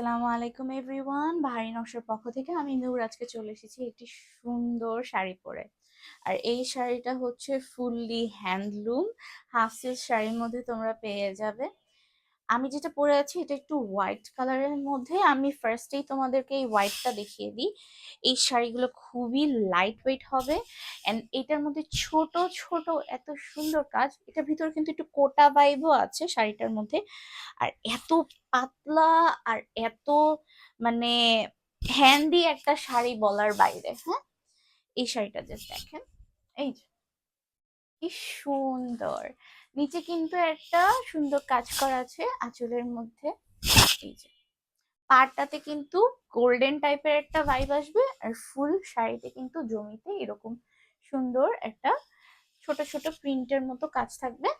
আসসালামু আলাইকুম এভরিওয়ান। ভারী নকশার পক্ষ থেকে আমি নূর আজকে চলে এসেছি একটি সুন্দর শাড়ি পরে। আর এই শাড়িটা হচ্ছে ফুললি হ্যান্ডলুম। হাফ সিল্ক শাড়ির মধ্যে তোমরা পেয়ে যাবে। আমি যেটা পরে আছি এটা একটু হোয়াইট কালারের মধ্যে। আমি ফার্স্টেই তোমাদেরকে এই হোয়াইটটা দেখিয়ে দিই। এই শাড়িগুলো খুবই লাইট ওয়েট হবে অ্যান্ড এটার মধ্যে ছোট ছোট এত সুন্দর কাজ। এটার ভিতরে কিন্তু একটু কোটা ভাইবও আছে শাড়িটার মধ্যে। আর এত পাতলা আর এত মানে হ্যান্ডি একটা শাড়ি বলার বাইরে হ্যাঁ? এই শাড়িটা জাস্ট দেখেন। এই যে। কি সুন্দর। নিচে কিন্তু একটা সুন্দর কাজ করা আছে আঁচলের মধ্যে। এই পাড়টাতে কিন্তু গোল্ডেন টাইপের একটা ভাইব আসবে আর ফুল শাড়িতে কিন্তু জমিতে এরকম সুন্দর একটা ছোট ছোট প্রিন্টের মতো কাজ থাকবে।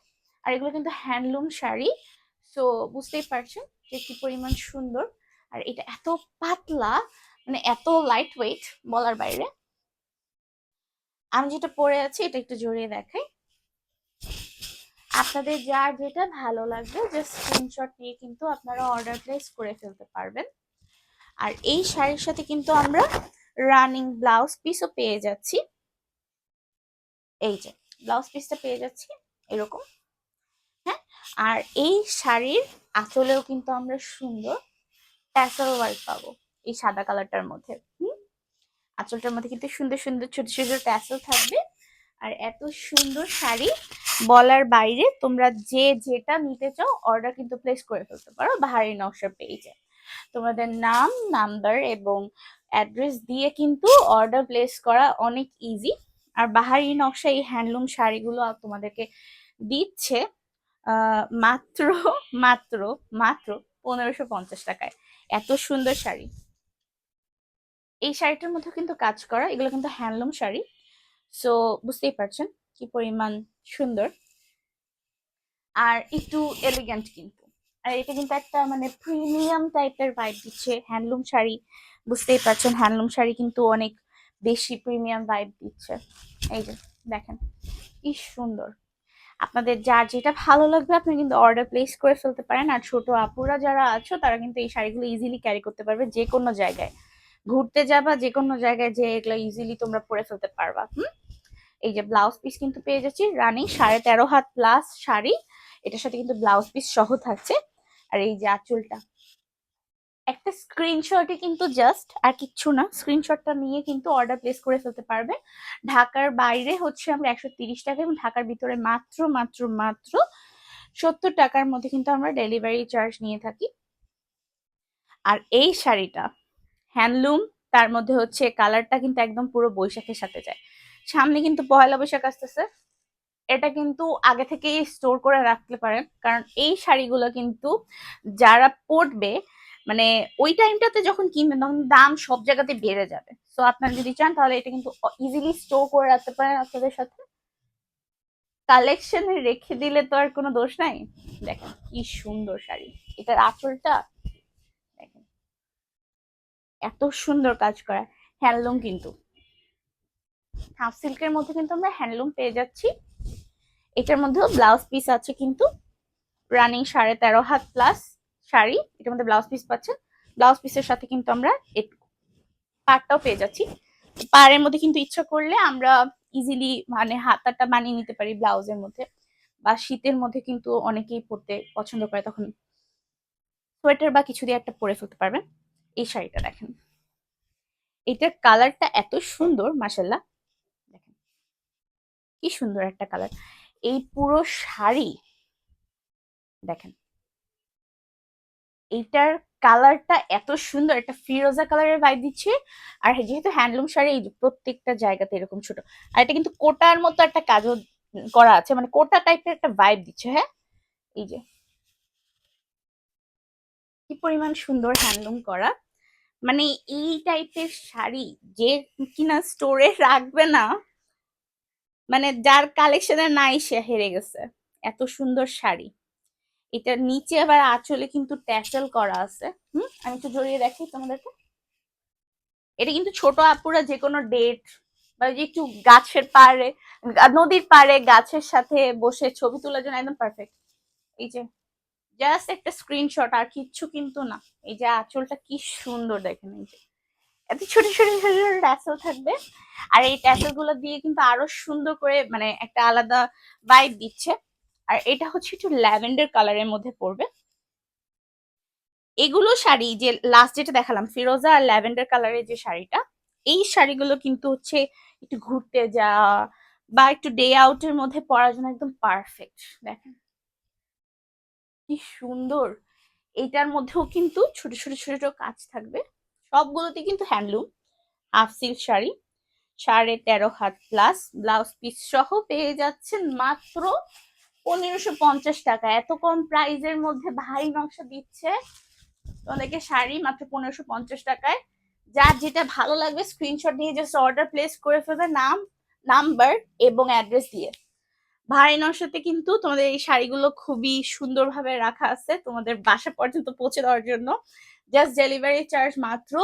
আর এগুলো কিন্তু হ্যান্ডলুম শাড়ি। সো বুঝতেই পারছেন যে কি পরিমাণ সুন্দর। আর এটা এত পাতলা মানে এত লাইট ওয়েট বলার বাইরে। আমি যেটা পরে আছি, এটা একটু জড়িয়ে দেখাই। আপনাদের যার যেটা ভালো লাগবে জাস্ট স্ক্রিনশট নিয়ে কিন্তু আপনারা অর্ডার প্লেস করে ফেলতে পারবেন। আর এই শাড়ির সাথে কিন্তু আমরা রানিং ব্লাউজ পিসও পেয়ে যাচ্ছি। এই যে ব্লাউজ পিসটা পেয়ে যাচ্ছি, এরকম। হ্যাঁ আর এই শাড়ির আঁচলেও কিন্তু আমরা সুন্দর ট্যাসেল ওয়ার্ক পাবো, এই সাদা কালারটার মধ্যে। হুম? আঁচলটার মধ্যে কিন্তু সুন্দর সুন্দর ছোট ছোট ট্যাসেল থাকবে। আর এত সুন্দর শাড়ি বলার বাইরে তোমরা যে যেটা নিতে চাও অর্ডার কিন্তু প্লেস করে ফেলতে পারো বাহারি নকশা পেজে তোমাদের নাম নাম্বার এবং অ্যাড্রেস দিয়ে কিন্তু অর্ডার প্লেস করা অনেক ইজি আর বাহারি নকশা এই হ্যান্ডলুম শাড়িগুলো তোমাদেরকে দিচ্ছে মাত্র মাত্র মাত্র পনেরোশো পঞ্চাশ টাকায়। এত সুন্দর শাড়ি। এই শাড়িটার মধ্যে কিন্তু কাজ করা, এগুলো কিন্তু হ্যান্ডলুম শাড়ি। সো বুঝতেই পারছেন কি পরিমাণ সুন্দর। আর একটু এলিগেন্ট কিন্তু। আর এটা কিন্তু একটা মানে প্রিমিয়াম টাইপের ভাইব দিচ্ছে হ্যান্ডলুম শাড়ি। বুঝতেই পারছেন, হ্যান্ডলুম শাড়ি কিন্তু অনেক বেশি প্রিমিয়াম ভাইব দিচ্ছে। এই যে, দেখেন, কি সুন্দর। আপনাদের যার যেটা ভালো লাগবে, আপনি কিন্তু অর্ডার প্লেস করে ফেলতে পারেন। আর ছোট আপুরা যারা আছো, তারা কিন্তু এই শাড়িগুলো ইজিলি ক্যারি করতে পারবে যে কোনো জায়গায়। ঘুরতে যাবা যে কোনো জায়গায় যে এগুলো ইজিলি তোমরা পরে ফেলতে পারবা, হুম? এই যে ব্লাউজ পিস কিন্তু পেয়ে যাচ্ছি, রানিং সাড়ে তেরো হাত প্লাস শাড়ি, এটার সাথে কিন্তু ব্লাউজ পিস সহ থাকছে। আর এই যে আঁচলটা, একটা স্ক্রিনশটে কিন্তু জাস্ট আর কিচ্ছু না স্ক্রিনশটটা নিয়ে কিন্তু অর্ডার প্লেস করে ফেলতে পারবে। ঢাকার বাইরে হচ্ছে আমরা একশো তিরিশ টাকা এবং ঢাকার ভিতরে মাত্র মাত্র মাত্র সত্তর টাকার মধ্যে কিন্তু আমরা ডেলিভারি চার্জ নিয়ে থাকি। আর এই শাড়িটা হ্যান্ডলুম, তার মধ্যে হচ্ছে কালারটা কিন্তু একদম পুরো বৈশাখের সাথে যায়। সামনে কিন্তু পয়লা বৈশাখ আসতেছে। এটা কিন্তু আগে থেকেই স্টোর করে রাখতে পারেন। কারণ এই শাড়িগুলো কিন্তু যারা পরবে মানে ওই টাইমটাতে যখন কিনবেন, তখন দাম সব জায়গাতে বেড়ে যাবে। সো আপনারা যদি চান, তাহলে এটা কিন্তু ইজিলি স্টোর করে রাখতে পারেন আপনাদের সাথে। কালেকশনে রেখে দিলে তো আর কোনো দোষ নাই। দেখেন কি সুন্দর শাড়ি। এটার আঁচলটা এত সুন্দর কাজ করা। হ্যান্ডলুম কিন্তু। হাফ সিল্কের মধ্যে কিন্তু আমরা হ্যান্ডলুম পেয়ে যাচ্ছি। এটার মধ্যেও ব্লাউজ পিস আছে কিন্তু। রানিং সাড়ে তেরো হাত প্লাস শাড়ি। এটার মধ্যে ব্লাউজ পিস পাচ্ছেন। ব্লাউজ পিসের সাথে কিন্তু আমরা পাটটাও পেয়ে যাচ্ছি। পাড়ের মধ্যে কিন্তু ইচ্ছা করলে আমরা ইজিলি মানে হাতাটা বানিয়ে নিতে পারি ব্লাউজের মধ্যে। বা শীতের মধ্যে কিন্তু অনেকেই পরতে পছন্দ করে, তখন সোয়েটার বা কিছু দিয়ে একটা পরে ফেলতে পারবেন। এই শাড়িটা দেখেন। এটার কালারটা এত সুন্দর মাসাল্লাহ দেখেন, কি সুন্দর একটা কালার। এই পুরো শাড়ি, দেখেন। এইটার কালারটা এত সুন্দর, একটা ফিরোজা কালারের ভাই দিচ্ছে। আর যেহেতু হ্যান্ডলুম শাড়ি, এই প্রত্যেকটা জায়গাতে এরকম ছোট। আর এটা কিন্তু কোটার মতো একটা কাজও করা আছে। মানে কোটা টাইপের একটা ভাইব দিচ্ছে হ্যাঁ? এই যে কি পরিমাণ সুন্দর হ্যান্ডলুম করা। মানে এই টাইপের শাড়ি যে কিনা স্টোরে রাখবে না মানে যার কালেকশনে নাই সে হেরে গেছে। এত সুন্দর শাড়ি। এটা নিচে আবার আঁচলে কিন্তু ট্যাসেল করা আছে। হুম, আমি একটু জড়িয়ে দেখি তোমাদেরকে। এটা কিন্তু ছোট আপুরা যে কোনো ডেট বা যে একটু গাছের পাড়ে, নদীর পাড়ে গাছের সাথে বসে ছবি তোলার জন্য একদম পারফেক্ট এই যে জাস্ট একটা স্ক্রিনশট আর কিচ্ছু কিন্তু না। এই যে আঁচলটা কি সুন্দর দেখেন এই যে। এত ছোট ছোট ছোট ছোট ট্যাসেল থাকবে। আর এই ট্যাসেলগুলো দিয়ে কিন্তু আরও সুন্দর করে মানে একটা আলাদা ভাইব দিচ্ছে। আর এটা হচ্ছে একটু ল্যাভেন্ডার কালারের মধ্যে পড়বে। এগুলো শাড়ি যে লাস্ট যেটা দেখালাম, ফিরোজা আর ল্যাভেন্ডার কালারের যে শাড়িটা, এই শাড়িগুলো কিন্তু হচ্ছে একটু ঘুরতে যাওয়া বা একটু ডে আউটের মধ্যে পরার জন্য একদম পারফেক্ট দেখেন। কি সুন্দর। এটার মধ্যেও কিন্তু ছোট ছোট ছোট ছোট কাজ থাকবে। সবগুলোতে কিন্তু হ্যান্ডলুম হাফ সিল্ক শাড়ি, সাড়ে তেরো হাত প্লাস ব্লাউজ পিস সহ পেয়ে যাচ্ছেন মাত্র পনেরোশো পঞ্চাশ টাকা। এত কম প্রাইজের মধ্যে ভারী নকশা দিচ্ছে অনেকে শাড়ি মাত্র পনেরোশো পঞ্চাশ টাকায়। যার যেটা ভালো লাগবে স্ক্রিনশট নিয়ে জাস্ট অর্ডার প্লেস করে ফেলবে নাম নাম্বার এবং অ্যাড্রেস দিয়ে। ভারী নকশাতে কিন্তু তোমাদের এই শাড়িগুলো খুবই সুন্দরভাবে রাখা আছে তোমাদের বাসা পর্যন্ত পৌঁছে দেওয়ার জন্য। জাস্ট ডেলিভারি চার্জ মাত্র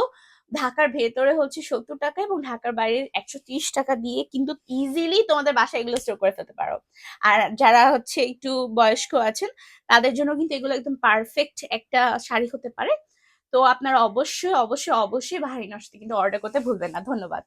ঢাকার ভেতরে হচ্ছে সত্তর টাকা এবং ঢাকার বাইরে একশো ত্রিশ টাকা দিয়ে কিন্তু ইজিলি তোমাদের বাসায় এগুলো স্টোর করে ফেলতে পারো। আর যারা হচ্ছে একটু বয়স্ক আছেন, তাদের জন্য কিন্তু এগুলো একদম পারফেক্ট একটা শাড়ি হতে পারে। তো আপনারা অবশ্যই অবশ্যই অবশ্যই ভারী নকশাতে কিন্তু অর্ডার করতে ভুলবেন না। ধন্যবাদ।